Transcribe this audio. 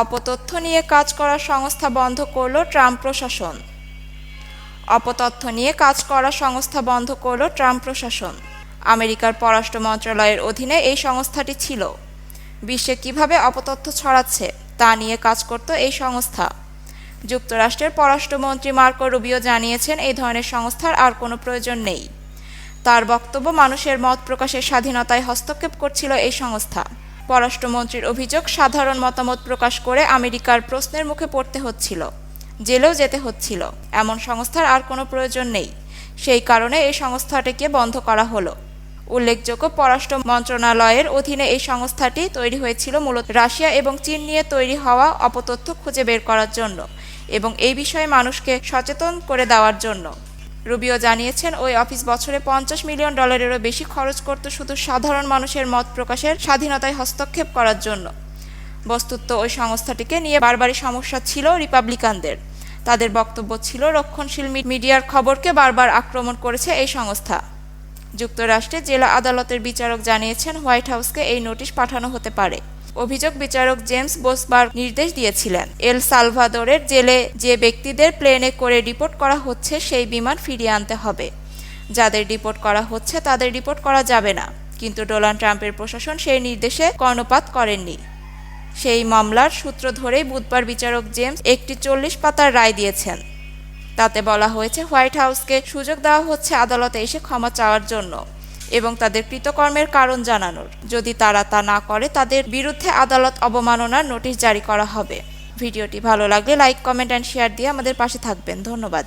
অপতথ্য নিয়ে কাজ করার সংস্থা বন্ধ করল ট্রাম্প প্রশাসন। অপতথ্য নিয়ে কাজ করা সংস্থা বন্ধ করল ট্রাম্প প্রশাসন। আমেরিকার পররাষ্ট্র মন্ত্রণালয়ের অধীনে এই সংস্থাটি ছিল। বিশ্বে কীভাবে অপতথ্য ছড়াচ্ছে তা নিয়ে কাজ করত এই সংস্থা। যুক্তরাষ্ট্রের পররাষ্ট্রমন্ত্রী মার্কো রুবিও জানিয়েছেন, এই ধরনের সংস্থার আর কোনো প্রয়োজন নেই। তার বক্তব্য মানুষের মত প্রকাশের স্বাধীনতায় হস্তক্ষেপ করছিল এই সংস্থা। পররাষ্ট্রমন্ত্রীর অভিযোগ সাধারণ মতামত প্রকাশ করে আমেরিকার প্রশ্নের মুখে পড়তে হচ্ছিল, জেলেও যেতে হচ্ছিল। এমন সংস্থার আর কোনো প্রয়োজন নেই। সেই কারণে এই সংস্থাটিকে বন্ধ করা হলো। উল্লেখযোগ্য পররাষ্ট্র মন্ত্রণালয়ের অধীনে এই সংস্থাটি তৈরি হয়েছিল মূলত রাশিয়া এবং চীন নিয়ে তৈরি হওয়া অপতথ্য খুঁজে বের করার জন্য এবং এই বিষয়ে মানুষকে সচেতন করে দেওয়ার জন্য। রুবিও জানিয়েছেন, ওই অফিস বছরে পঞ্চাশ মিলিয়ন ডলারেরও বেশি খরচ করত শুধু সাধারণ মানুষের মত প্রকাশের স্বাধীনতায় হস্তক্ষেপ করার জন্য। বস্তুত ওই সংস্থাটিকে নিয়ে বারবারই সমস্যা ছিল রিপাবলিকানদের। তাদের বক্তব্য ছিল, রক্ষণশীল মিডিয়ার খবরকে বারবার আক্রমণ করেছে এই সংস্থা। যুক্তরাষ্ট্রে জেলা আদালতের বিচারক জানিয়েছেন, হোয়াইট হাউসকে এই নোটিশ পাঠানো হতে পারে। অভিযোগ বিচারক জেমস বোসবার্গ নির্দেশ দিয়েছিলেন। এল সালভাদোরের জেলে যে ব্যক্তিদের প্লেনে করে রিপোর্ট করা হচ্ছে, সেই বিমান ফিরিয়ে আনতে হবে। যাদের রিপোর্ট করা হচ্ছে, তাদের রিপোর্ট করা যাবে না। কিন্তু ডোনাল্ড ট্রাম্পের প্রশাসন সেই নির্দেশে কর্ণপাত করেননি। সেই মামলার সূত্র ধরেই বুধবার বিচারক জেমস একটি চল্লিশ পাতার রায় দিয়েছেন। তাতে বলা হয়েছে, হোয়াইট হাউসকে সুযোগ দেওয়া হচ্ছে আদালতে এসে ক্ষমা চাওয়ার জন্য। এবং তাদের কৃতকর্মের কারণ জানানোর। যদি তারা তা না করে, তাদের বিরুদ্ধে আদালত অবমাননার নোটিশ জারি করা হবে। ভিডিওটি ভালো লাগলে লাইক, কমেন্ট, অ্যান্ড শেয়ার দিয়ে আমাদের পাশে থাকবেন। ধন্যবাদ।